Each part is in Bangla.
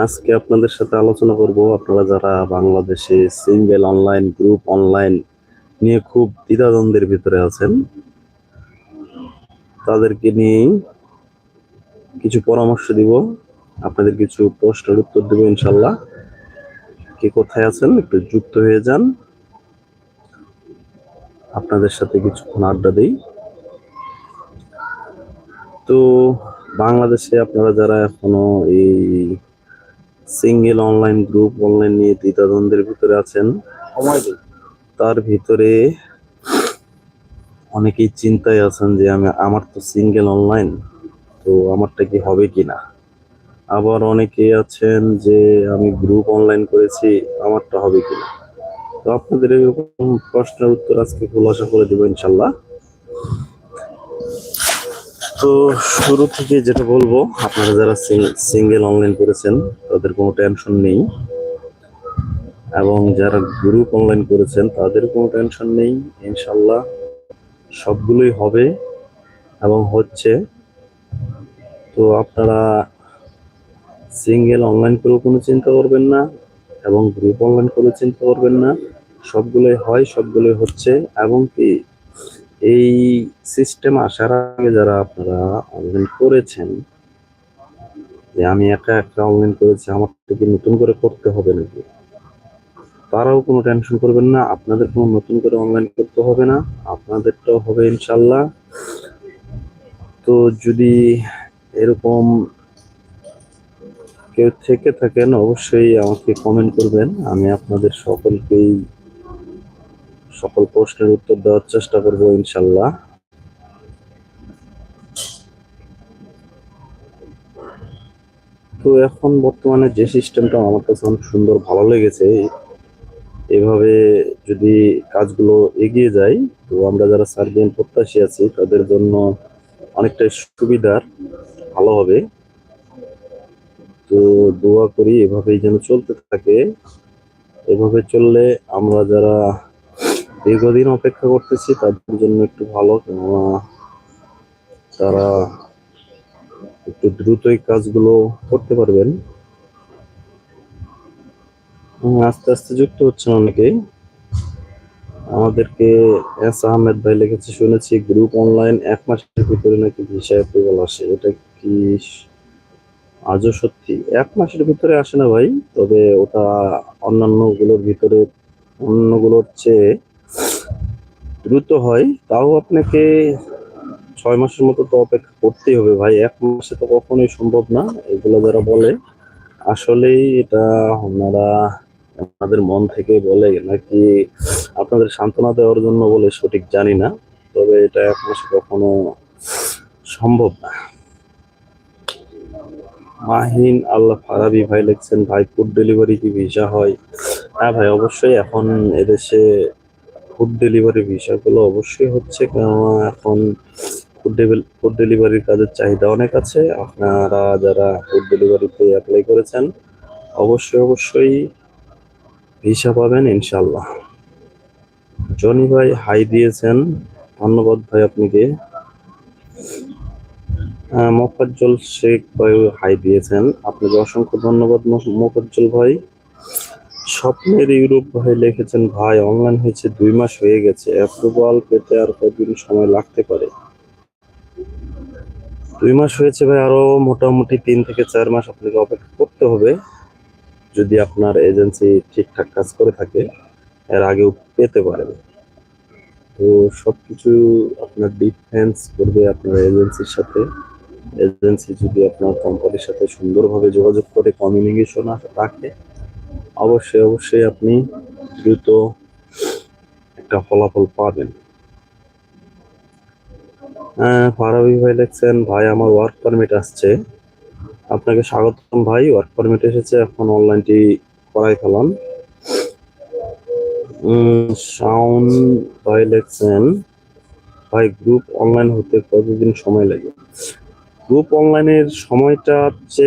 আজকে আপনাদের সাথে আলোচনা করব, আপনারা যারা বাংলাদেশে সিঙ্গেল অনলাইন গ্রুপ অনলাইন নিয়ে খুব দ্বিধাদ্বন্দ্বের ভিতরে আছেন, তাদেরকে নিয়ে কিছু পরামর্শ দিব। আপনাদের কিছু প্রশ্নের উত্তর দেবো ইনশাল্লাহ কে কোথায় আছেন, একটু যুক্ত হয়ে যান। আপনাদের সাথে কিছুক্ষণ আড্ডা দিই। তো বাংলাদেশে আপনারা যারা এখনও এই সিঙ্গেল অনলাইন গ্রুপ অনলাইন নিয়ে দ্বিধাদ্বন্দ্বের ভিতরে আছেন। তার ভিতরে অনেকেই চিন্তায় আছেন যে আমি আমার তো সিঙ্গেল অনলাইন তো আমারটা কি হবে কিনা আবার অনেকেই আছেন যে আমি গ্রুপ অনলাইন করেছি আমারটা হবে কিনা তো আপনাদের এরকম প্রশ্নের উত্তর আজকে খোলাসা করে দেবো ইনশাল্লাহ। তো শুরু থেকে যেটা বলব, আপনারা যারা সিঙ্গেল অনলাইন করেছেন, তাদের কোনো টেনশন নেই। এবং যারা গ্রুপ অনলাইন করেছেন, তাদের কোনো টেনশন নেই, ইনশাল্লাহ। সবগুলোই হবে এবং হচ্ছে। তো আপনারা সিঙ্গেল অনলাইন করেও কোনো চিন্তা করবেন না, এবং গ্রুপ অনলাইন করেও চিন্তা করবেন না। সবগুলোই হয়, সবগুলোই হচ্ছে। এবং কি এই সিস্টেম আসার আগে যারা আপনারা অনলাইন করেছেন, যে আমি একা একটা অনলাইন করেছি আমার থেকে নতুন করে করতে হবে নাকি? তারাও কোনো টেনশন করবেন না, আপনাদের কোনো নতুন করে অনলাইন করতে হবে না, আপনাদেরটাও হবে ইনশাল্লাহ তো যদি এরকম কেউ থেকে থাকেন, অবশ্যই আমাকে কমেন্ট করবেন, আমি আপনাদের সকলকেই সকল প্রশ্নের উত্তর দেওয়ার চেষ্টা করব ইনশাল্লাহ। তো এখন বর্তমানে যে সিস্টেমটা আমার কাছে অনেক সুন্দর ভালো লেগেছে, এভাবে যদি কাজগুলো এগিয়ে যায় তো আমরা যারা সার্বিয়ান প্রত্যাশী আছি, তাদের জন্য অনেকটাই সুবিধার ভালো হবে। তো দোয়া করি এভাবেই যেন চলতে থাকে। এভাবে চললে আমরা যারা দীর্ঘদিন অপেক্ষা করতেছি, তাদের জন্য একটু ভালো কেননা তারা একটু দ্রুতই কাজগুলো করতে পারবেন। আস্তে আস্তে যুক্ত হচ্ছেন অনেকেই। আমাদেরকে এস আহমেদ ভাই লিখেছে, শুনেছি গ্রুপ অনলাইন এক মাসের ভিতরে নাকি ভিসা অ্যাপ্রুভাল আসে। এটা কি আজও সত্যি? এক মাসের ভিতরে আসে না ভাই, তবে ওটা অন্যান্যগুলোর ভিতরে, অন্যগুলোর চেয়ে দ্রুত হয়, তাও আপনাকে ছয় মাসের মতো তো অপেক্ষা করতেই হবে ভাই। এক মাসে তো কখনোই সম্ভব না, এগুলো যারা বলে, আসলেই এটা ওনারা আপনাদের মন থেকে বলে নাকি আপনাদের সান্ত্বনা দেওয়ার জন্য বলে সঠিক জানি না, তবে এটা এক মাসে কখনো সম্ভব না। মাহিন আল্লাহ ফারাবি ভাই লিখছেন, ভাই ফুড ডেলিভারি কি ভিসা হয়? হ্যাঁ ভাই, অবশ্যই এখন এদেশে ফুড ডেলিভারি ভিসাগুলো অবশ্যই হচ্ছে এখন ফুড ফুড ডেলিভারির কাজের চাহিদা অনেক আছে। আপনারা যারা ফুড ডেলিভারিতে অ্যাপ্লাই করেছেন, অবশ্যই অবশ্যই ভিসা পাবেন ইনশাল্লাহ জনি ভাই হাই দিয়েছেন। ধন্যবাদ ভাই আপনাকে। মোফাজ্জল শেখ ভাই হাই দিয়েছেন। আপনাকে অসংখ্য ধন্যবাদ মোফাজ্জল ভাই। স্বপ্নের ইউরোপ ভাই লিখেছেন, ভাই, অনলাইন হয়েছে দুই মাস হয়ে গেছে। অ্যাপ্রুভাল পেতে আর কতদিন সময় লাগতে পারে? দুই মাস হয়েছে ভাই, আরও মোটামুটি তিন থেকে চার মাস আপনাকে অপেক্ষা করতে হবে। যদি আপনার এজেন্সি ঠিকঠাক কাজ করে থাকে, এর আগেও পেতে পারেন তো সবকিছু আপনার ডিফেন্স করবে আপনার এজেন্সির সাথে। এজেন্সি যদি আপনার কোম্পানির সাথে সুন্দরভাবে যোগাযোগ করে কমিউনিকেশন রাখে অবশ্যই অবশ্যই আপনি দ্রুত একটা ফলাফল পাবেন। হ্যাঁ ফারাবি ভাই লিখছেন, ভাই, আমার ওয়ার্ক পারমিট আসছে। আপনাকে স্বাগতম ভাই ওয়ার্ক পারমিট এসেছে, এখন অনলাইনটি করাই ফেলান শাওন ভাই লিখছেন, ভাই গ্রুপ অনলাইন হতে কতদিন সময় লাগে? গ্রুপ অনলাইনের সময়টা হচ্ছে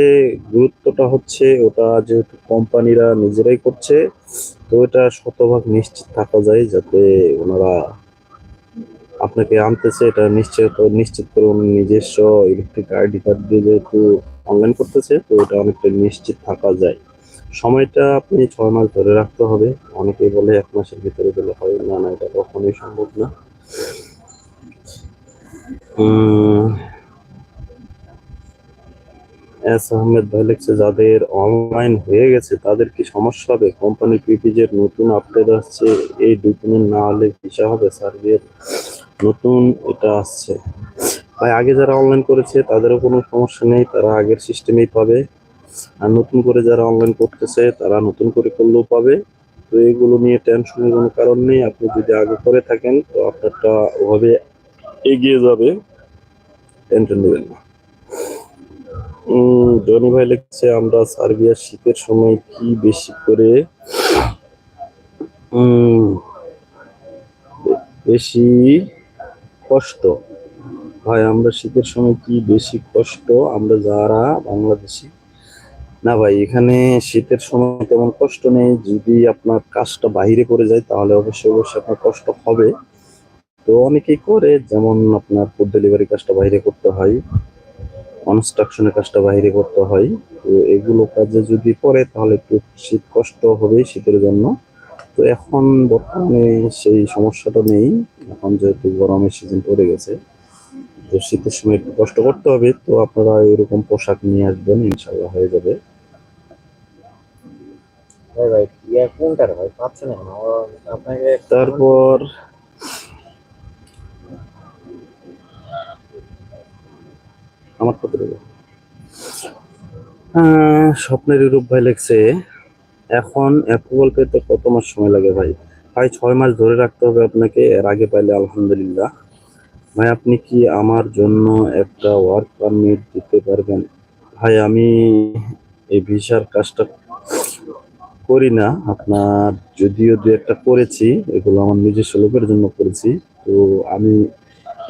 গুরুত্বটা হচ্ছে ওটা যেহেতু কোম্পানিরা নিজেরাই করছে, তো এটা শতভাগ নিশ্চিত থাকা যায় যাতে ওনারা আপনাকে আনতেছে, এটা নিশ্চিত নিশ্চিত করুন নিজস্ব ইলেকট্রিক আইডি কার্ড দিয়ে যেহেতু অনলাইন করতেছে, তো এটা অনেকটা নিশ্চিত থাকা যায়। সময়টা আপনি ছয় মাস ধরে রাখতে হবে, অনেকেই বলে এক মাসের ভিতরে দিলে হয়, না না, এটা কখনোই সম্ভব না। এস আহমেদ ভাই লিখছে, যাদের অনলাইন হয়ে গেছে, তাদের কি সমস্যা হবে? কোম্পানি পিপিজের নতুন আপডেট আসছে, এই ডকুমেন্ট না হলে ভিসা হবে? সার্ভের নতুন এটা আসছে। ভাই, আগে যারা অনলাইন করেছে, তাদেরও কোনো সমস্যা নেই, তারা আগের সিস্টেমেই পাবে। আর নতুন করে যারা অনলাইন করতেছে, তারা নতুন করে করলেও পাবে। তো এগুলো নিয়ে টেনশনের কোনো কারণ নেই। আপনি যদি আগে করে থাকেন, তো আপনারটা ওভাবে এগিয়ে যাবে। টেনশন নেবেন না। জনি ভাই লিখছে, আমরা সার্বিয়ার শীতের সময় কি বেশি করে বেশি কষ্ট? ভাই, আমরা শীতের সময় কি বেশি কষ্ট? আমরা যারা বাংলাদেশি। না ভাই, এখানে শীতের সময় তেমন কষ্ট নেই। যদি আপনার কাজটা বাইরে করে যায়, তাহলে অবশ্যই অবশ্যই আপনার কষ্ট হবে। তো অনেকেই করে, যেমন আপনার ফুড ডেলিভারি কাজটা বাইরে করতে হয়। কনস্ট্রাকশনের কাজটা বাইরে করতে হয়। তো এগুলো কাজে যদি পড়ে তাহলে একটু শীত কষ্ট হবে শীতের জন্য। তো এখন বর্তমানে সেই সমস্যাটা নেই। এখন যেহেতু গরমের সিজন পড়ে গেছে তো শীতের সময় একটু কষ্ট করতে হবে। তো আপনারা এরকম পোশাক নিয়ে আসবেন ইনশাল্লাহ হয়ে যাবে। ভাই ভাই কোনটার? ভাই পাচ্ছে না। আপনাকে তারপর আমার কত দেবো স্বপ্নের ইউরোপ ভাই লেখছে, এখন অ্যাপ্রুভাল পেতে কত মাস সময় লাগে ভাই? ভাই, ছয় মাস ধরে রাখতে হবে আপনাকে, এর আগে পাইলে আলহামদুলিল্লাহ। ভাই, আপনি কি আমার জন্য একটা ওয়ার্ক পারমিট দিতে পারবেন? ভাই, আমি এই ভিসার কাজটা করি না, আপনার যদিও দু একটা করেছি, এগুলো আমার নিজস্ব লোকের জন্য করেছি, তো আমি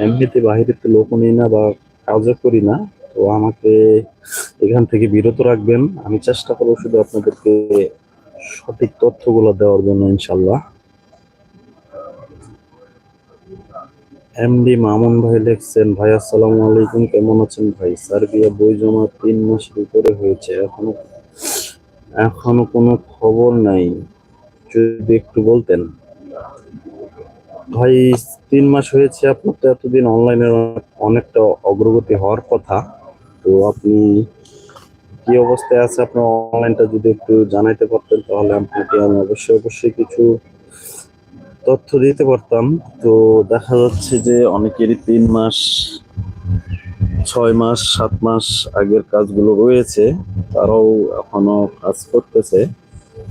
এমনিতে বাহিরেতে লোক নিই না বা কাজও করি না। তো আমাকে এখান থেকে বিরত রাখবেন। আমি চেষ্টা করব শুধু আপনাদেরকে সঠিক তথ্যগুলো দেওয়ার জন্য ইনশাল্লাহ এমডি মামুন ভাই লিখছেন, ভাই, আসসালামু আলাইকুম। কেমন আছেন ভাই? সার্বিয়া বই জমা তিন মাসের উপরে হয়েছে। এখনও এখনও কোনো খবর নাই। যদি একটু বলতেন। ভাই, তিন মাস হয়েছে আপনার তো এতদিন অনলাইনের অনেকটা অগ্রগতি হওয়ার কথা। তো আপনি কি অবস্থায় আছে? আপনার অনলাইনটা যদি একটু জানাইতে পারতেন তাহলে আপনাকে আমি অবশ্যই অবশ্যই কিছু তথ্য দিতে পারতাম। তো দেখা যাচ্ছে যে অনেকেরই তিন মাস, ছয় মাস, সাত মাস আগের কাজগুলো রয়েছে। তারাও এখনও কাজ করতেছে।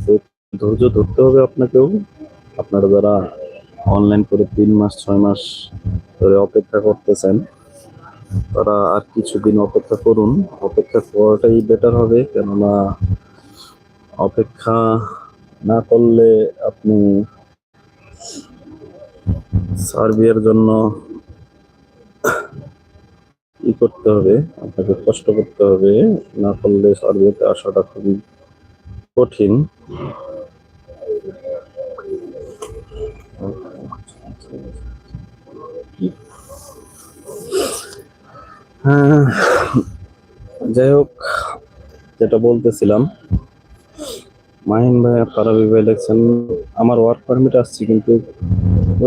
তো ধৈর্য ধরতে হবে আপনাকেও। আপনারা যারা অনলাইন করে তিন মাস, ছয় মাস ধরে অপেক্ষা করতেছেন। তারা আর কিছুদিন অপেক্ষা করুন। অপেক্ষা করাটাই বেটার হবে, কেননা অপেক্ষা না করলে আপনি সার্বিয়ার জন্য ই করতে হবে, আপনাকে কষ্ট করতে হবে। না করলে সার্বিয়াতে আসাটা খুবই কঠিন। যাই হোক, যেটা বলতেছিলাম, মাহিন ভাই পারাবি ভাই লেখছেন আমার ওয়ার্ক পারমিট আসছে, কিন্তু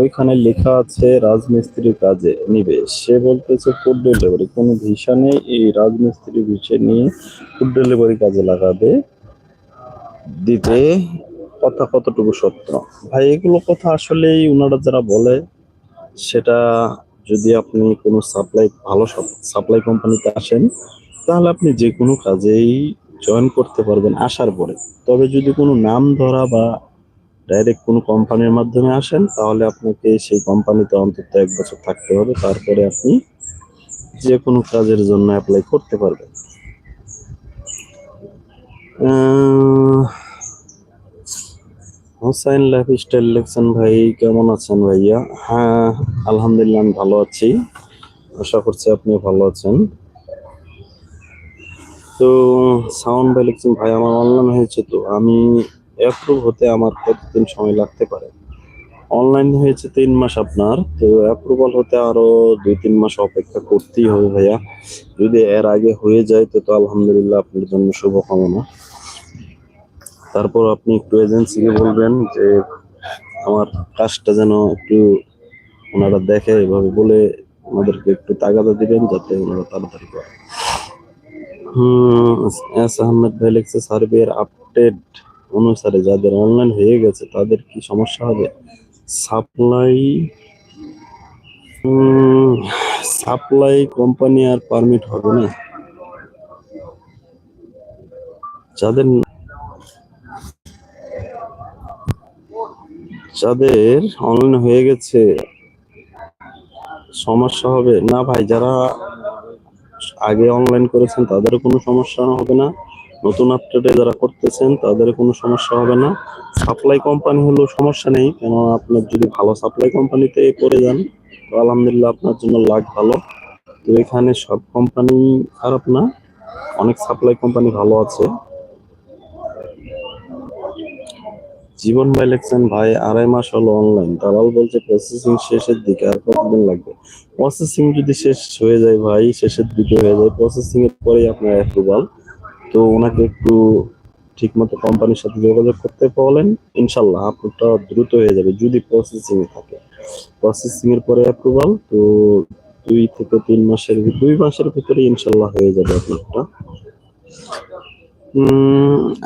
ওইখানে লেখা আছে, রাজমিস্ত্রির কাজে নিবে। সে বলতেছে ফুড ডেলিভারি কোনো ভিসা নেই, এই রাজমিস্ত্রি ভিসা নিয়ে ফুড ডেলিভারি কাজে লাগাবে। দিতে কথা কতটুকু সত্য? ভাই, এগুলো কথা আসলেই ওনারা যারা বলে, সেটা যদি আপনি কোনো সাপ্লাই ভালো সাপ্লাই কোম্পানিতে আসেন, তাহলে আপনি যে কোনো কাজেই জয়েন করতে পারবেন আসার পরে। তবে যদি কোনো নাম ধরা বা ডাইরেক্ট কোনো কোম্পানির মাধ্যমে আসেন, তাহলে আপনাকে সেই কোম্পানিতে অন্তত এক বছর থাকতে হবে। তারপরে আপনি যে কোনো কাজের জন্য অ্যাপ্লাই করতে পারবেন। হোসাইন লাইফ স্টাইল ইলেকশন ভাই, কেমন আছেন ভাইয়া? হ্যাঁ আলহামদুলিল্লাহ আমি ভালো আছি। আশা করছি আপনি ভালো আছেন। তো সাউন্ড ভাই লিখছেন, ভাই, আমার অনলাইন হয়েছে তো, আমি অ্যাপ্রুভ হতে আমার কতদিন সময় লাগতে পারে? অনলাইন হয়েছে তিন মাস আপনার, তো অ্যাপ্রুভাল হতে আরও দুই তিন মাস অপেক্ষা করতেই হবে ভাইয়া। যদি এর আগে হয়ে যায় তো আলহামদুলিল্লাহ আপনার জন্য শুভকামনা। তারপর আপনি একটু এজেন্সিকে বলবেন যে আমার কাজটা যেন একটু ওনারা দেখে এভাবে বলে আমাদেরকে একটু তাগাদা দিবেন যাতে ওনারা তাড়াতাড়ি করে। এস আহমেদ ভাই লিখছে, সার্ভের আপডেট অনুসারে যাদের অনলাইন হয়ে গেছে তাদের কি সমস্যা হবে? সাপ্লাই সাপ্লাই কোম্পানি আর পারমিট হবে না। যাদের যাদের অনলাইন হয়ে গেছে। সমস্যা হবে। না ভাই, যারা আগে অনলাইন করেছেন, তাদের কোনো সমস্যা হবে না। নতুন আপডেটে যারা করতেছেন, তাদের কোনো সমস্যা হবে না। সাপ্লাই কোম্পানি হলেও সমস্যা নেই। কেন আপনার যদি ভালো সাপ্লাই কোম্পানিতে পড়ে যান, তো আলহামদুলিল্লাহ আপনার জন্য লাখ ভালো। তো এখানে সব কোম্পানি খারাপ না। অনেক সাপ্লাই কোম্পানি ভালো আছে। জীবন ভাই লিখছেন, ভাই, আড়াই মাস হলো অনলাইন দালাল বলছে প্রসেসিং শেষের দিকে আর কতদিন লাগবে? প্রসেসিং যদি শেষ হয়ে যায় ভাই, শেষের দিকে হয়ে যায় প্রসেসিং এর পরেই আপনার অ্যাপ্রুভাল তো ওনাকে একটু ঠিক মতো কোম্পানির সাথে যোগাযোগ করতে বলেন। ইনশাল্লাহ আপনারটা দ্রুত হয়ে যাবে যদি প্রসেসিং এ থাকে। প্রসেসিং এর পরে অ্যাপ্রুভাল তো দুই থেকে তিন মাসের দুই মাসের ভিতরে ইনশাল্লাহ হয়ে যাবে আপনারটা।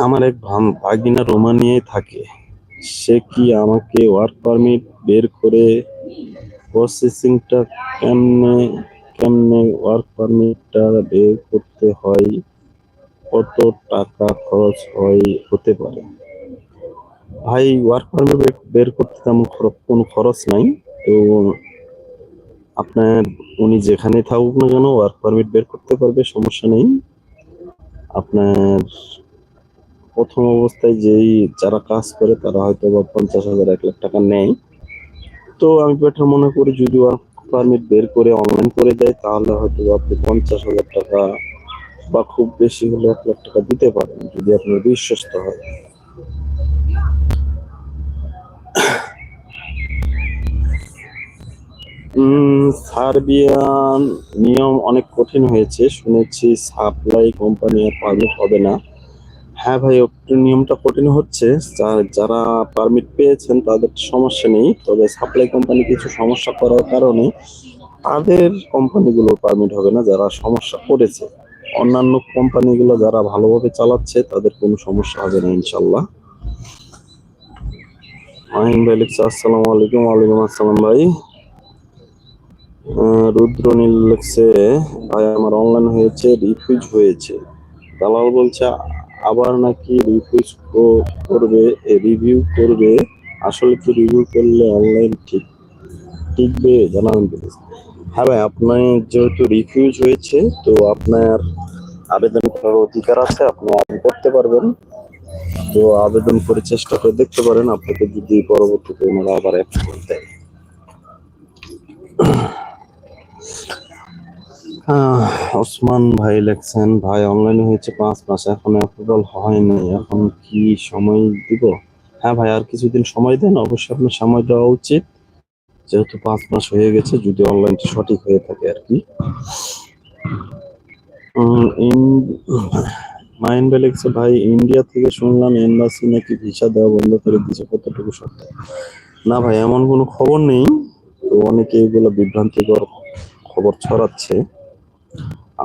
আমার এক ভাগিনা রোমানিয়ায় থাকে। সে কি আমাকে ওয়ার্ক পারমিট বের করে প্রসেসিংটা কেমনে কেমনে ওয়ার্ক পারমিটটা বের করতে হয়? কত টাকা খরচ হয়? হতে পারে। ভাই ওয়ার্ক পারমিট বের করতে তেমন কোনো খরচ নাই। তো আপনার, উনি যেখানে থাকুক না কেন ওয়ার্ক পারমিট বের করতে পারবে, সমস্যা নেই। আপনার প্রথম অবস্থায় যেই যারা কাজ করে, তারা হয়তো বা পঞ্চাশ হাজার, এক লাখ টাকা নেয়। তো আমি বেটার মনে করি, যদি পারমিট বের করে অনলাইন করে দেয়, তাহলে হয়তো আপনি পঞ্চাশ হাজার টাকা বা খুব বেশি হলে এক লাখ টাকা দিতে পারেন, যদি আপনার বিশ্বস্ত হয়। সার্বিয়ান নিয়ম অনেক কঠিন হয়েছে। শুনেছি সাপ্লাই কোম্পানি পারমিট হবে না। হ্যাঁ ভাই নিয়মটা কঠিন হচ্ছে। যারা পারমিট পেয়েছেন তাদের সমস্যা নেই তবে সাপ্লাই কোম্পানি কিছু সমস্যা করার কারণে তাদের কোম্পানিগুলো পারমিট হবে না যারা সমস্যা করেছে। অন্যান্য কোম্পানিগুলো যারা ভালোভাবে চালাচ্ছে তাদের কোনো সমস্যা হবে না ইনশাল্লাহ মাহিম ভাই লিখছে আসসালামু আলাইকুম ওয়ালাইকুম আসসালাম ভাই। আহ, রুদ্র নীল লিখছে ভাই আমার অনলাইন হয়েছে রিফিউজ হয়েছে। দালাল বলছে আবার নাকি রিফিউজ করবে রিভিউ করবে। আসলে কি রিভিউ করলে অনলাইন ঠিক, টিকবে জানাবেন প্লিজ হ্যাঁ ভাই, আপনার যেহেতু রিফিউজ হয়েছে, তো আপনার আবেদন করার অধিকার আছে, আপনি আবেদন করতে পারবেন। তো আবেদন করে চেষ্টা করে দেখতে পারেন, আপনাকে যদি পরবর্তীতে ওনারা আবার অ্যাপ্রুভাল দেয়। ওসমান ভাই লেখছেন ভাই অনলাইনে হয়েছে পাঁচ মাস এখন অ্যাপ্রুভাল হয়নি এখন কি সময় দিব? হ্যাঁ ভাই আর কিছুদিন সময় দেন অবশ্যই আপনার সময় দেওয়া উচিত। যেহেতু পাঁচ মাস হয়ে গেছে যদি অনলাইনটা সঠিক হয়ে থাকে আর কি। উম, ইন- মাইন ভাই লিখছে ভাই ইন্ডিয়া থেকে শুনলাম এম্বাসি নাকি ভিসা দেওয়া বন্ধ করে দিয়েছে কতটুকু সত্য? না ভাই এমন কোনো খবর নেই। তো অনেকে এগুলো বিভ্রান্তিকর খবর ছড়াচ্ছে।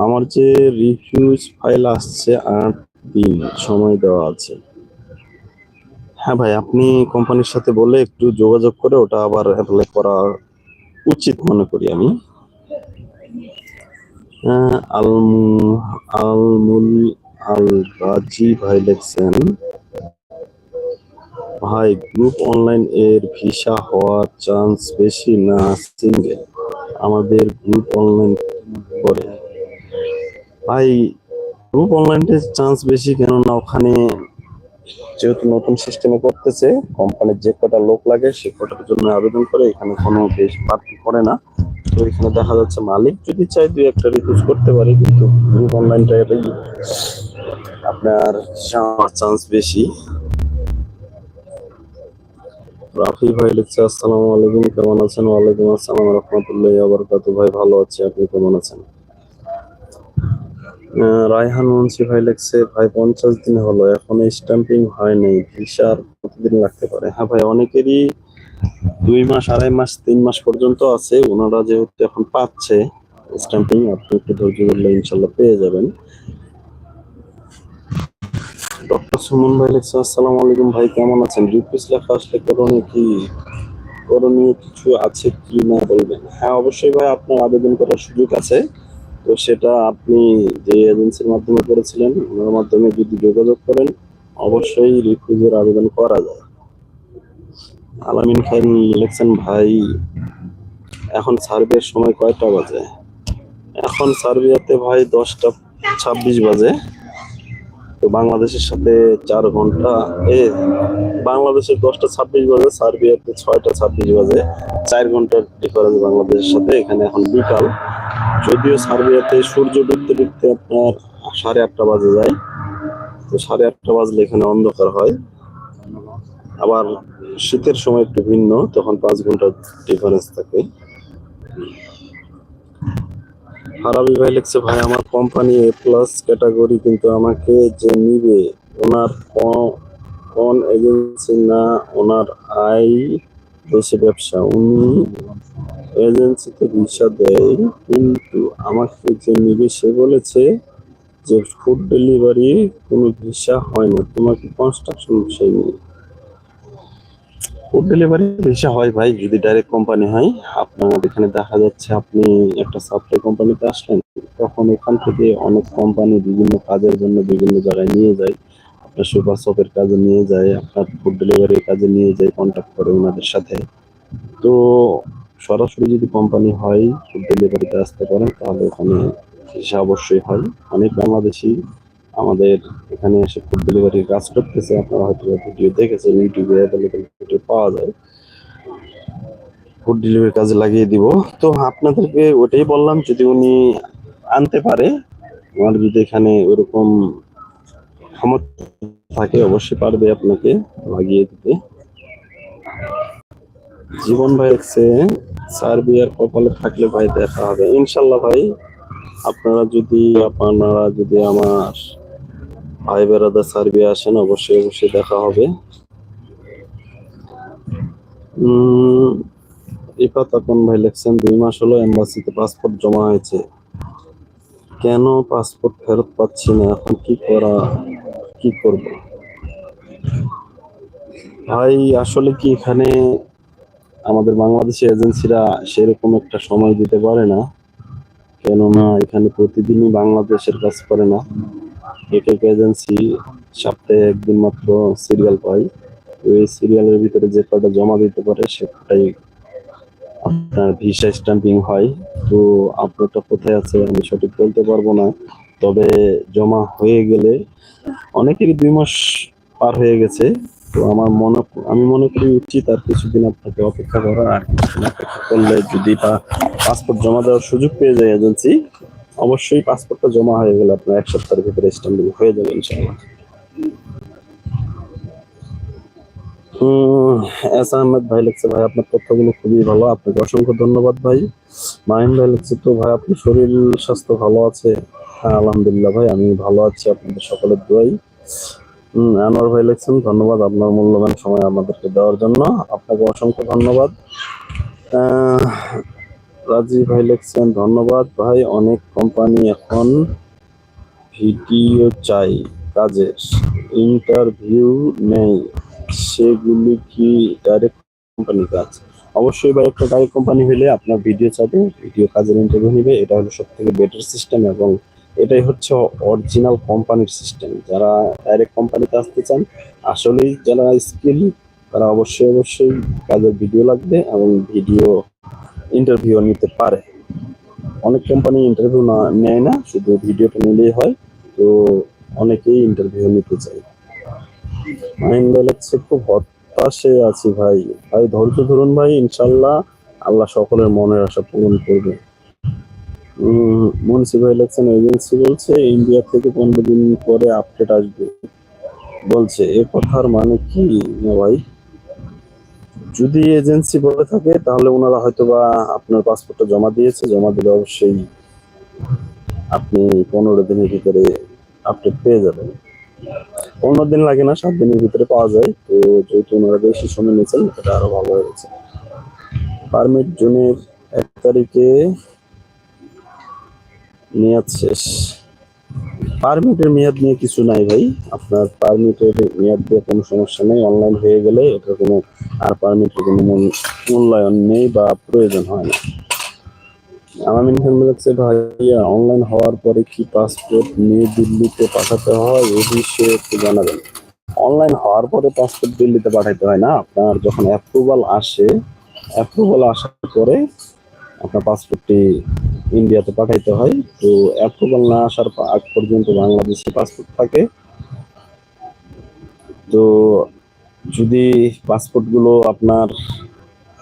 আমার যে রিফিউজ ফাইল আসছে আট দিন, সময় দেওয়া আছে। হ্যাঁ ভাই, আপনি কোম্পানির সাথে বলে একটু যোগাযোগ করে ওটা আবার অ্যাপ্লাই করা উচিত মনে করি আমি। আলমুল আল রাজি ভাই লেখছেন, ভাই গ্রুপ অনলাইন এর ভিসা হওয়ার চান্স বেশি না সিঙ্গেল আমাদের গ্রুপ অনলাইন করে। ভাই গ্রুপ অনলাইনের চান্স বেশি কেননা ওখানে যেহেতু নতুন সিস্টেমে করতেছে কোম্পানির যে কটা লোক লাগে সে কটার জন্য আবেদন করে, এখানে কোনো বেশ বাড়তি করে না। তো এখানে দেখা যাচ্ছে মালিক যদি চাই দুই একটা রিফিউজ করতে পারে, কিন্তু গ্রুপ অনলাইনটা আপনার চান্স বেশি। রাফি ভাই লিখছে, আসসালামু আলাইকুম, কেমন আছেন? ওয়ালাইকুম আসসালাম রহমতুল্লাহ আবরকাত ভাই, ভালো আছি, আপনি কেমন আছেন? রায়হান মুন্সি ভাই লিখছে, ভাই, পঞ্চাশ দিন হলো, এখন স্ট্যাম্পিং হয়নি ভিসার কতদিন লাগতে পারে। হ্যাঁ ভাই, অনেকেরই দুই মাস, আড়াই মাস, তিন মাস পর্যন্ত আছে, ওনারা যেহেতু এখন পাচ্ছে স্ট্যাম্পিং আপনি একটু ধৈর্য ধরলে ইনশাল্লাহ পেয়ে যাবেন। ডক্টর সুমন ভাই লিখছে, আসসালামু আলাইকুম ভাই, কেমন আছেন? রিকুয়েস্ট লেখা আসলে করণীয় কি? করণীয় কিছু আছে কি না বলবেন? হ্যাঁ অবশ্যই ভাই, আপনার আবেদন করার সুযোগ আছে। তো সেটা আপনি যে এজেন্সির মাধ্যমে করেছিলেন, ওনার মাধ্যমে যদি যোগাযোগ করেন, অবশ্যই রিফিউজের আবেদন করা যায়। আলামিন খান লিখছেন ভাই, এখন সার্ভের সময় কয়টা বাজে? এখন সার্বিয়াতে ভাই দশটা ছাব্বিশ বাজে। বাংলাদেশের সাথে চার ঘণ্টা, এ, বাংলাদেশের দশটা ছাব্বিশ বাজে, সার্বিয়াতে ছয়টা ছাব্বিশ বাজে, চার ঘণ্টার ডিফারেন্স বাংলাদেশের সাথে, এখানে এখন বিকাল। যদিও সার্বিয়াতে সূর্য ডুবতে ডুবতে আপনার সাড়ে আটটা বাজে যায়, তো সাড়ে আটটা বাজলে এখানে অন্ধকার হয়। আবার শীতের সময় একটু ভিন্ন, তখন পাঁচ ঘণ্টার ডিফারেন্স থাকে। হারাবি ভাই লিখছে, ভাই, আমার কোম্পানি এ প্লাস ক্যাটাগরি কিন্তু আমাকে যে নিবে, ওনার কোন এজেন্সি না, ওনার আই দেশে ব্যবসা, উনি এজেন্সিতে ভিসা দেয়, কিন্তু আমাকে যে নিবে, সে বলেছে যে ফুড ডেলিভারি কোনো ভিসা হয় না, তোমাকে কনস্ট্রাকশন বিষয় নিয়ে। ফুড ডেলিভারি ভিসা হয় ভাই, যদি ডাইরেক্ট কোম্পানি হয়। আপনার এখানে দেখা যাচ্ছে আপনি একটা সাপ্লাই কোম্পানিতে আসলেন, তখন ওখান থেকে অনেক কোম্পানি বিভিন্ন কাজের জন্য বিভিন্ন জায়গায় নিয়ে যায়। আপনার সুপার শপের কাজে নিয়ে যায়, আপনার ফুড ডেলিভারির কাজে নিয়ে যায় কন্ট্যাক্ট করে ওনাদের সাথে। তো সরাসরি যদি কোম্পানি হয় ফুড ডেলিভারিতে আসতে পারেন, তাহলে ওখানে ভিসা অবশ্যই হয়। অনেক বাংলাদেশি আমাদের এখানে এসে ফুড ডেলিভারির কাজ করতেছে, আপনারা হয়তো ভিডিও দেখেছেন ইউটিউবে অ্যাভেলেবেল ভিডিও পাওয়া যায়। ফুড ডেলিভারি কাজে লাগিয়ে দিব। তো আপনাদেরকে ওটাই বললাম, যদি উনি আনতে পারে, আমার যদি এখানে ওরকম ক্ষমতা থাকে, অবশ্যই পারবে আপনাকে লাগিয়ে দিতে। জীবন ভাই দেখছে সার্বিয়ার কপালে থাকলে ভাই দেখা হবে। ইনশাল্লাহ ভাই, আপনারা যদি আপনারা যদি আমার ভাই বেড়াদা সার্বিয়া আসেন, অবশ্যই অবশ্যই দেখা হবে। ইফাত আপন ভাই লিখছেন? দুই মাস হলো এম্বাসিতে পাসপোর্ট জমা হয়েছে। কেন পাসপোর্ট ফেরত পাচ্ছি না? এখন কি করা, কি করব? ভাই, আসলে কি এখানে আমাদের বাংলাদেশি এজেন্সিরা সেরকম একটা সময় দিতে পারে না। কেননা এখানে প্রতিদিনই বাংলাদেশের কাজ করে না। এক এক এজেন্সি সপ্তাহে একদিন মাত্র সিরিয়াল পায় এই সিরিয়ালের ভিতরে যে কটা জমা দিতে পারে সেটাই আপনার ভিসা স্ট্যাম্পিং হয়। তো আপনারটা কোথায় আছে আমি সঠিক বলতে পারব না। তবে জমা হয়ে গেলে অনেকেরই দুই মাস পার হয়ে গেছে। তো আমার মনে, আমি মনে করি উচিত আর কিছুদিন আপনাকে অপেক্ষা করা আর কিছুদিন অপেক্ষা করলে যদি পাসপোর্ট জমা দেওয়ার সুযোগ পেয়ে যায় এজেন্সি অবশ্যই পাসপোর্টটা জমা হয়ে গেলে আপনার এক সপ্তাহের ভিতরে স্ট্যাম্পিং হয়ে যাবে ইনশাআল্লাহ। এস আহমেদ ভাই লিখছে, ভাই, আপনার তথ্যগুলো খুবই ভালো। আপনাকে অসংখ্য ধন্যবাদ ভাই। মাহিম ভাই লিখছে, তো ভাই, আপনার শরীর স্বাস্থ্য ভালো আছে? হ্যাঁ আলহামদুলিল্লাহ ভাই, আমি ভালো আছি, আপনাদের সকলের দোয়াই। আনোয়ার ভাই লিখছেন, ধন্যবাদ আপনার মূল্যবান সময় আমাদেরকে দেওয়ার জন্য। আপনাকে অসংখ্য ধন্যবাদ। রাজীব ভাই লিখছেন, ধন্যবাদ ভাই, অনেক কোম্পানি এখন ভিডিও চাই। কাজের ইন্টারভিউ নেই। সেগুলি কি ডাইরেক্ট কোম্পানি কাজ? অবশ্যই ভাই একটা ডাইরেক্ট কোম্পানি হলে আপনার ভিডিও চাবে ভিডিও কাজের ইন্টারভিউ নেবে। এটা হলো সব থেকে বেটার সিস্টেম এবং এটাই হচ্ছে অরিজিনাল কোম্পানির সিস্টেম যারা ডাইরেক্ট কোম্পানিতে আসতে চান, আসলেই যারা স্কিল তারা অবশ্যই অবশ্যই কাজের ভিডিও লাগবে এবং ভিডিও ইন্টারভিউ নিতে পারে। অনেক কোম্পানি ইন্টারভিউ না, নেয় না, শুধু ভিডিওটা নিলেই হয়। তো অনেকেই ইন্টারভিউ নিতে চায়। মাইন্ড লাগছে খুব হতাশে আছি ভাই। ভাই, ধৈর্য ধরুন ভাই, ইনশাল্লাহ আল্লাহ সকলের মনের আশা পূরণ করবে। মুন্সি ভাই এজেন্সি বলছে ইন্ডিয়া থেকে পনেরো দিন পরে আপডেট আসবে। বলছে, এ কথার মানে কি ভাই? যদি এজেন্সি বলে থাকে, তাহলে ওনারা হয়তো বা আপনার পাসপোর্টটা জমা দিয়েছে। জমা দিলে অবশ্যই আপনি পনেরো দিনের ভিতরে আপডেট পেয়ে যাবেন। পনেরো দিন লাগে না, সাত দিনের ভিতরে পাওয়া যায়। তো যেহেতু ওনারা বেশি সময় নিয়েছেন, এটা আরও ভালো হয়ে গেছে। পারমিট জুনের এক তারিখে মেয়াদ শেষ। পারমিটের মেয়াদ নিয়ে কিছু নাই ভাই। আপনার পারমিটের মেয়াদ দিয়ে কোনো সমস্যা নেই। অনলাইন হয়ে গেলে এটা কোনো আর পারমিটের কোনো মূল- মূল্যায়ন নেই বা প্রয়োজন হয় না। আমার মেনশন বলেছে ভাইয়া অনলাইন হওয়ার পরে কি পাসপোর্ট নিয়ে দিল্লিতে পাঠাতে হয় এই বিষয়ে একটু জানাবেন। অনলাইন হওয়ার পরে পাসপোর্ট দিল্লিতে পাঠাতে হয় না। আপনার যখন অ্যাপ্রুভাল আসে অ্যাপ্রুভাল আসার পরে আপনার পাসপোর্টটি ইন্ডিয়াতে পাঠাইতে হয়। তো অ্যাপ্রুভাল না আসার আগ পর্যন্ত বাংলাদেশে পাসপোর্ট থাকে। তো যদি পাসপোর্টগুলো আপনার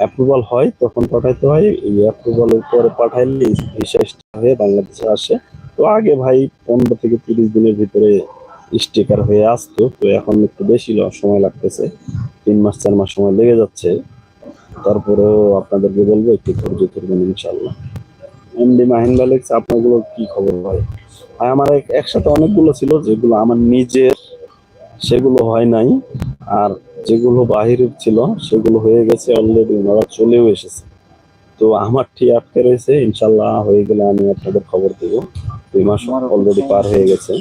অ্যাপ্রুভাল হয়, তখন পাঠাইতে হয়। এই অ্যাপ্রুভালের পরে পাঠাইলে ভিসা হয়ে বাংলাদেশে আসে। তো আগে ভাই পনেরো থেকে তিরিশ দিনের ভিতরে স্টিকার হয়ে আসতো। তো এখন একটু বেশি সময় লাগতেছে। তিন মাস, চার মাস সময় লেগে যাচ্ছে। তারপরেও আপনাদেরকে বলব, একটু ধৈর্য ধরবেন ইনশাল্লাহ এমডি মাহিন্দা লেগস আপনাগুলো কি খবর ভাই? আমার একসাথে অনেকগুলো ছিল, যেগুলো আমার নিজের, সেগুলো হয় নাই। আর যেগুলো বাহিরের ছিল সেগুলো হয়ে গেছে অলরেডি ওনারা চলেও এসেছে। তো আমার ঠিক আটকে রয়েছে ইনশাল্লাহ হয়ে গেলে আমি আপনাদের খবর দেব। দুই মাস অলরেডি পার হয়ে গেছে।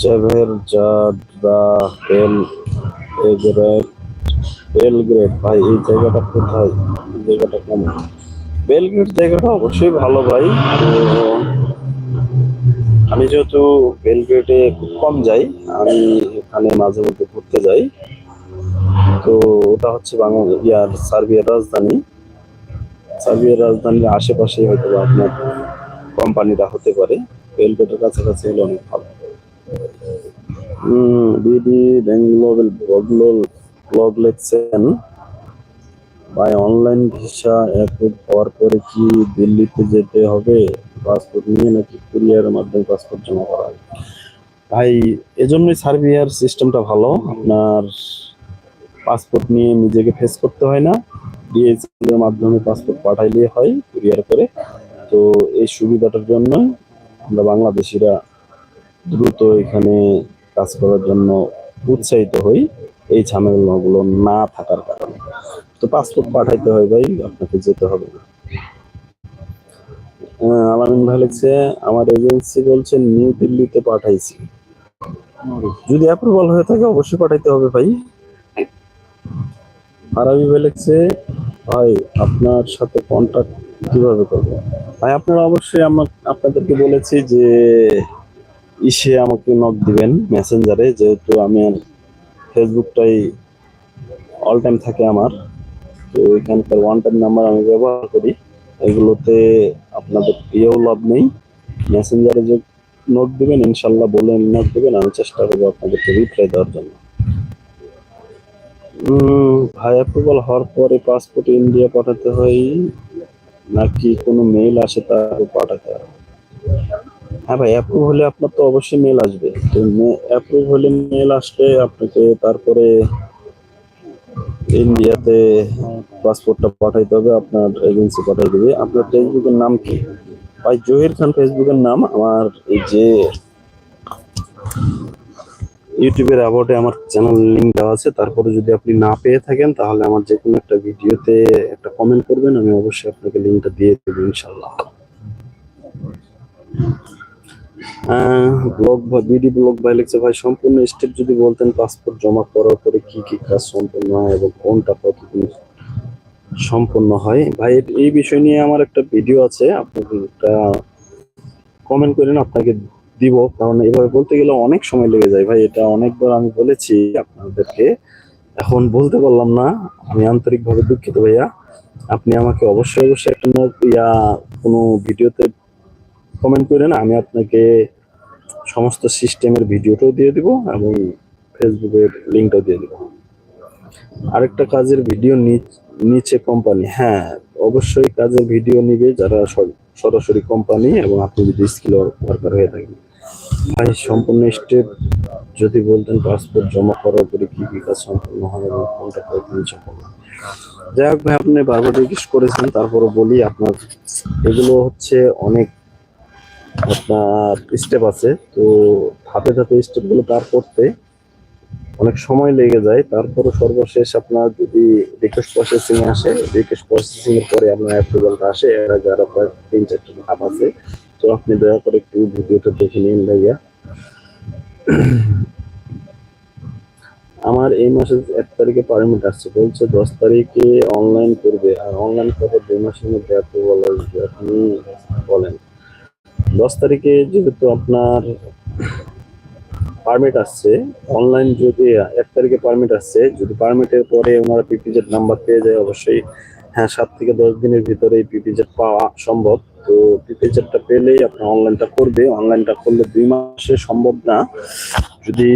চেভের জাডরা বেল এগ্রেড বেলগ্রেড ভাই এই জায়গাটা কোথায়? জায়গাটা কেমন? বেলগ্রেড জায়গাটা অবশ্যই ভালো ভাই। তো আমি যেহেতু বেলগ্রেডে খুব কম যাই, আমি এখানে মাঝে মধ্যে ঘুরতে যাই। তো ওটা হচ্ছে বাংলা ইয়ার সার্বিয়ার রাজধানী। সার্বিয়ার রাজধানীর আশেপাশে হয়তো আপনার কোম্পানিটা হতে পারে। বেলগ্রেডের কাছাকাছি হলে অনেক ভালো। বিডি বেঙ্গলোর ব্লগ লিখছেন ভাই অনলাইন ভিসা অ্যাপ্রুভ হওয়ার পরে কি দিল্লিতে যেতে হবে? পাসপোর্ট নিয়ে নাকি কুরিয়ারের মাধ্যমে পাসপোর্ট জমা করা হয়? ভাই, এজন্যই সার্বিয়ার সিস্টেমটা ভালো। আপনার পাসপোর্ট নিয়ে নিজেকে ফেস করতে হয় না। ডিএসএল এর মাধ্যমে পাসপোর্ট পাঠাইলে হয় কুরিয়ার করে। তো এই সুবিধাটার জন্য আমরা বাংলাদেশিরা দ্রুত এখানে কাজ করার জন্য উৎসাহিত হই এই ঝামেলাগুলো না থাকার কারণে। তো পাসপোর্ট পাঠাইতে হয় ভাই, আপনাকে যেতে হবে আলামিন ভাই লিখছে, আমার এজেন্সি বলছে নিউ দিল্লিতে পাঠাইছি। যদি অ্যাপ্রুভাল হয়ে থাকে অবশ্যই পাঠাইতে হবে ভাই। আরবি ভাই লিখছে, ভাই, আপনার সাথে কন্ট্যাক্ট কীভাবে করব? ভাই, আপনারা অবশ্যই আমার, আপনাদেরকে বলেছি যে ইসে আমাকে নক দিবেন মেসেঞ্জারে যেহেতু আমি ফেসবুকটাই অল টাইম থাকে আমার। তো এখানকার ওয়ান টাইম নাম্বার আমি ব্যবহার করি। এগুলোতে আপনাদের ইয়েও লাভ নেই। মেসেঞ্জারে যে নোট দিবেন, ইনশাল্লাহ বলে নোট দিবেন, আমি চেষ্টা করব আপনাদেরকে রিপ্লাই দেওয়ার জন্য। ভাই অ্যাপ্রুভাল হওয়ার পরে পাসপোর্ট ইন্ডিয়া পাঠাতে হয়, নাকি কোনো মেইল আসে তা পাঠাতে হ্যাঁ? ভাই অ্যাপ্রুভ হলে আপনার তো অবশ্যই মেল আসবে। তো অ্যাপ্রুভ হলে মেল আসলে আপনাকে তারপরে ইন্ডিয়াতে পাসপোর্টটা পাঠাইতে হবে, আপনার এজেন্সি পাঠাই দেবে আপনার ফেসবুকের নাম কি? ভাই, জহির খান ফেসবুকের নাম। আমার এই যে ইউটিউবের অ্যাবাউটে আমার চ্যানেল লিঙ্ক দেওয়া আছে, তারপরে যদি আপনি না পেয়ে থাকেন, তাহলে আমার যে কোনো একটা ভিডিওতে একটা কমেন্ট করবেন, আমি অবশ্যই আপনাকে লিঙ্কটা দিয়ে দেবো ইনশাল্লাহ ব্লগ বা বিডি ব্লগ ভাই লিখছে, ভাই, সম্পূর্ণ স্টেপ যদি বলতেন পাসপোর্ট জমা করার পরে কি কি কাজ সম্পন্ন হয় এবং কোনটা কতদিন সম্পন্ন হয়? ভাই এই বিষয় নিয়ে আমার একটা ভিডিও আছে আপনাকে একটা কমেন্ট করেন আপনাকে দিব, কারণ এভাবে বলতে গেলে অনেক সময় লেগে যায়। ভাই, এটা অনেকবার আমি বলেছি আপনাদেরকে, এখন বলতে পারলাম না, আমি আন্তরিকভাবে দুঃখিত ভাইয়া। আপনি আমাকে অবশ্যই অবশ্যই একটা ইয়া, কোনো ভিডিওতে কমেন্ট করেন আমি আপনাকে সমস্ত সিস্টেমের ভিডিওটাও দিয়ে দিব এবং ফেসবুকের লিঙ্কটাও দিয়ে দিব আরেকটা কাজের ভিডিও নিচে কোম্পানি হ্যাঁ অবশ্যই কাজের ভিডিও নিবে যারা সর- সরাসরি কোম্পানি এবং আপনি যদি স্কিল ওয়ার্কার হয়ে থাকেন ভাই, সম্পূর্ণ স্টেপ যদি বলতেন পাসপোর্ট জমা করার পরে কি কি কাজ সম্পূর্ণ হয় এবং কোনটা কতদিন সম্পূর্ণ? যাই হোক ভাই, আপনি বারবার জিজ্ঞেস করেছেন তারপরে বলি আপনার, এগুলো হচ্ছে অনেক আপনার স্টেপ আছে, তো ধাপে ধাপে স্টেপগুলো পার করতে অনেক সময় লেগে যায়। তারপরে সর্বশেষ আপনার যদি রিকোয়েস্ট প্রসেসিং আসে রিকোয়েস্ট প্রসেসিং এর পরে আপনার অ্যাপ্রুভালটা আসে, এর আগে আরও তিন চারটে ধাপ আছে। তো আপনি দয়া করে একটু ভিডিওটা দেখে নিন ভাইয়া। আমার এই মাসের এক তারিখে পারমিট আসছে, বলছে দশ তারিখে অনলাইন করবে। আর অনলাইন করে দুই মাসের মধ্যে অ্যাপ্রুভাল আসবে, আপনি বলেন। দশ তারিখে যেহেতু আপনার পারমিট আসছে অনলাইন যদি, এক তারিখে পারমিট আসছে, যদি পারমিটের পরে ওনারা পিপিজেড নাম্বার পেয়ে যায়, অবশ্যই হ্যাঁ সাত থেকে দশ দিনের ভিতরে পিপিজেড পাওয়া সম্ভব। তো পিপিজেডটা পেলেই আপনার অনলাইনটা করবে। অনলাইনটা করলে দুই মাসে সম্ভব না। যদি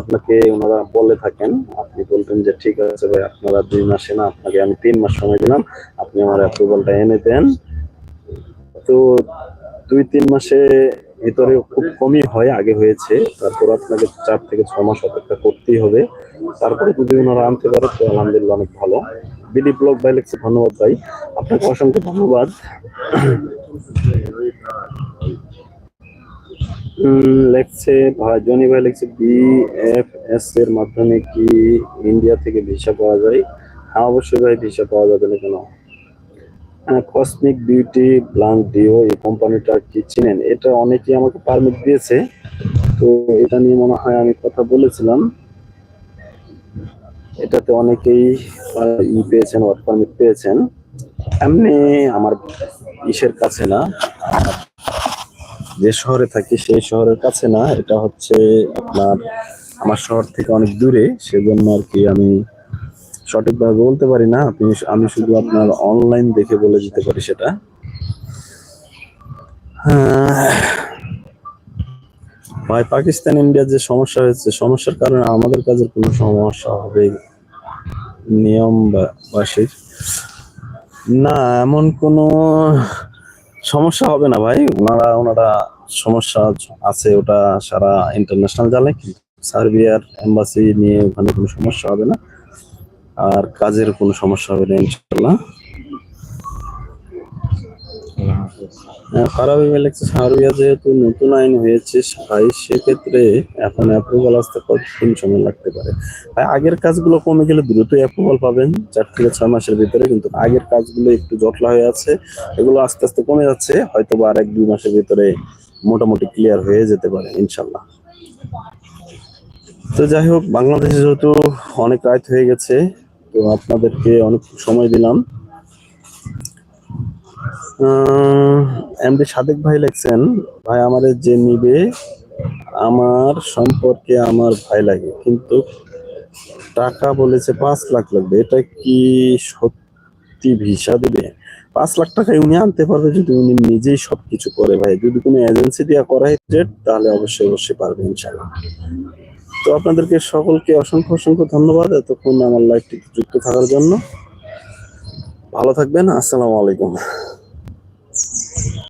আপনাকে ওনারা বলে থাকেন, আপনি বলবেন যে, ঠিক আছে ভাই, আপনারা দুই মাসে না, আপনাকে আমি তিন মাস সময় দিলাম, আপনি আমার অ্যাপ্রুভালটা এনে দেন। তো দুই তিন মাসে ভিতরে খুব কমই হয়, আগে হয়েছে। তারপর আপনাকে চার থেকে ছ মাস অপেক্ষা করতেই হবে। তারপরে যদি ওনারা আনতে পারে, তো আলহামদুলিল্লাহ অনেক ভালো। বিডি ব্লক লেখছে, ধন্যবাদ ভাই। আপনাকে অসংখ্য ধন্যবাদ। লেখছে জনি ভাই লেখছে বিএফএস এর মাধ্যমে কি ইন্ডিয়া থেকে ভিসা পাওয়া যায়? হ্যাঁ অবশ্যই ভাই ভিসা পাওয়া যাবে না। কেন কসমিক বিউটি ব্লাঙ্ক ডিও এই কোম্পানিটা কি চিনেন? এটা অনেকেই আমাকে পারমিট দিয়েছে। তো এটা নিয়ে মনে হয় আমি কথা বলেছিলাম। এটাতে অনেকেই ই পেয়েছেন ওয়ার্ক পারমিট পেয়েছেন। এমনি আমার ইসের কাছে না। যে শহরে থাকি সেই শহরের কাছে না। এটা হচ্ছে আপনার, আমার শহর থেকে অনেক দূরে। সেজন্য আর কি আমি সঠিকভাবে বলতে পারি না আপনি আমি শুধু আপনার অনলাইন দেখে বলে দিতে পারি সেটা। আহ, ভাই পাকিস্তান ইন্ডিয়ার যে সমস্যা হয়েছে সমস্যার কারণে আমাদের কাজের কোনো সমস্যা হবে নিয়ম বাসির না এমন কোনো সমস্যা হবে না ভাই। ওনারা ওনারা সমস্যা আছে ওটা সারা ইন্টারন্যাশনাল জানে কিন্তু সার্বিয়ার এম্বাসি নিয়ে ওখানে কোনো সমস্যা হবে না। আর কাজের কোনো সমস্যা হবে না ইনশাল্লাহ লেগেছে সার্বিয়া যেহেতু নতুন আইন হয়েছে সেক্ষেত্রে এখন অ্যাপ্রুভাল আসতে কতদিন সময় লাগতে পারে? আগের কাজগুলো কমে গেলে দ্রুতই অ্যাপ্রুভাল পাবেন, চার থেকে ছয় মাসের ভিতরে, কিন্তু আগের কাজগুলো একটু জটলা হয়ে আছে, এগুলো আস্তে আস্তে কমে যাচ্ছে হয়তো বা আর এক দুই মাসের ভিতরে মোটামুটি ক্লিয়ার হয়ে যেতে পারে ইনশাল্লাহ তো যাই হোক, বাংলাদেশে যেহেতু অনেক রাত হয়ে গেছে তো আপনাদেরকে অনেক সময় দিলাম। এমডি সাদেক ভাই লেখছেন, ভাই আমাদের যে নিবে, আমার সম্পর্কে আমার ভাই লাগে, কিন্তু টাকা বলেছে পাঁচ লাখ লাগবে, এটা কি সত্যি ভিসা দেবে? পাঁচ লাখ টাকায় উনি আনতে পারবে যদি উনি নিজেই সবকিছু করে, ভাই। যদি কোনো এজেন্সি দিয়ে ট্রেড তাহলে অবশ্যই অবশ্যই পারবে ইনশাল্লাহ তো আপনাদেরকে সকলকে অসংখ্য অসংখ্য ধন্যবাদ এতক্ষণ আমার লাইফটি যুক্ত থাকার জন্য। ভালো থাকবেন, আসসালামু আলাইকুম।